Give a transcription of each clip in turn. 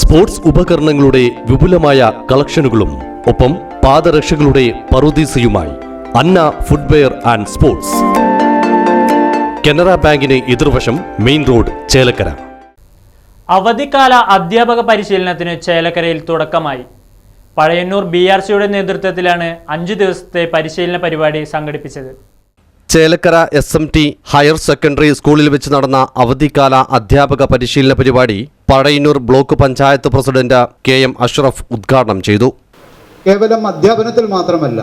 Sports ഉപകരണങ്ങളുടെ വിപുലമായ കളക്ഷനുകളും ഒപ്പം പാദരക്ഷകളുടെ പറുദീസയുമായി Anna footwear and sports. Canara ബാങ്കിന് എതിർവശം മെയിൻ റോഡ് ചേലക്കര. അവധിക്കാല അധ്യാപക പരിശീലനത്തിന് ചേലക്കരയിൽ തുടക്കമായി. പഴയന്നൂർ ബി ആർ സിയുടെ നേതൃത്വത്തിലാണ് അഞ്ചു ദിവസത്തെ പരിശീലന പരിപാടി സംഘടിപ്പിച്ചത്. Chelakkara S M T higher secondary സ്കൂളിൽ വെച്ച് നടന്ന അവധിക്കാല അധ്യാപക പരിശീലന പരിപാടി Pazhayannur block panchayat president K M Ashraf ഉദ്ഘാടനം ചെയ്തു. കേവലം അധ്യാപനത്തിൽ മാത്രമല്ല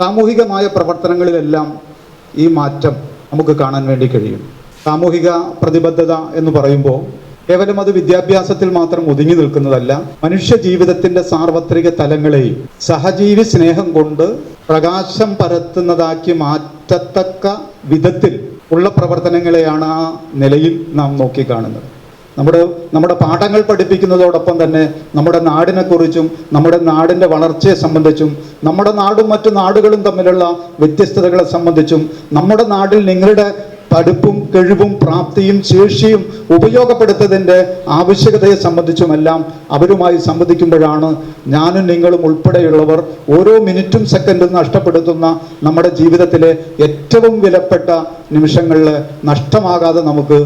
സാമൂഹികമായ പ്രവർത്തനങ്ങളിലെല്ലാം ഈ മാറ്റം നമുക്ക് കാണാൻ വേണ്ടി കഴിയും. സാമൂഹിക പ്രതിബദ്ധത എന്ന് പറയുമ്പോൾ കേവലം അത് വിദ്യാഭ്യാസത്തിൽ മാത്രം ഒതുങ്ങി നിൽക്കുന്നതല്ല മനുഷ്യ ജീവിതത്തിന്റെ സാർവത്രിക തലങ്ങളെയും സഹജീവി സ്നേഹം കൊണ്ട് പ്രകാശം പരത്തുന്നതാക്കി മാറ്റത്തക്ക വിധത്തിൽ ഉള്ള പ്രവർത്തനങ്ങളെയാണ് ആ നിലയിൽ നാം നോക്കിക്കാണുന്നത്. നമ്മുടെ നമ്മുടെ പാഠങ്ങൾ പഠിപ്പിക്കുന്നതോടൊപ്പം തന്നെ നമ്മുടെ നാടിനെക്കുറിച്ചും നമ്മുടെ നാടിന്റെ വളർച്ചയെ സംബന്ധിച്ചും നമ്മുടെ നാടും മറ്റു നാടുകളും തമ്മിലുള്ള വ്യത്യസ്തതകളെ സംബന്ധിച്ചും നമ്മുടെ നാട്ടിൽ നിങ്ങളുടെ പഠിപ്പും കഴിവും പ്രാപ്തിയും ശേഷിയും ഉപയോഗപ്പെടുത്തതിന്റെ ആവശ്യകതയെ സംബന്ധിച്ചുമെല്ലാം അവരുമായി സംവദിക്കുമ്പോഴാണ് ഞാനും നിങ്ങളും ഉൾപ്പെടെയുള്ളവർ ഓരോ മിനിറ്റും സെക്കൻഡും നഷ്ടപ്പെടുത്തുന്ന നമ്മുടെ ജീവിതത്തിലെ ഏറ്റവും വിലപ്പെട്ട നിമിഷങ്ങളിൽ നഷ്ടമാകാതെ നമുക്ക്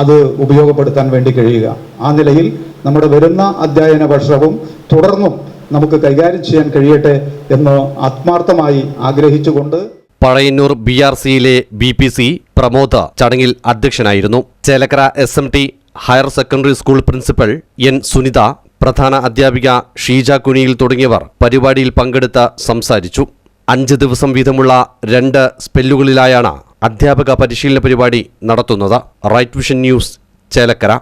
അത് ഉപയോഗപ്പെടുത്താൻ വേണ്ടി കഴിയുക. ആ നിലയിൽ നമ്മുടെ വരുന്ന അധ്യയന വർഷവും തുടർന്നും നമുക്ക് കൈകാര്യം ചെയ്യാൻ കഴിയട്ടെ എന്ന് ആത്മാർത്ഥമായി ആഗ്രഹിച്ചുകൊണ്ട് പഴയന്നൂർ ബി ആർ സിയിലെ ബി പി സി പ്രമോദ ചടങ്ങിൽ അധ്യക്ഷനായിരുന്നു. Chelakkara S M T higher secondary school principal N Sunitha പ്രധാന അധ്യാപിക ഷീജ കുനിയിൽ തുടങ്ങിയവർ പരിപാടിയിൽ പങ്കെടുത്ത് സംസാരിച്ചു. അഞ്ച് ദിവസം വീതമുള്ള രണ്ട് സ്പെല്ലുകളിലായാണ് അധ്യാപക പരിശീലന പരിപാടി നടത്തുന്നത് റൈറ്റ് വിഷൻ ന്യൂസ് ചേലക്കര.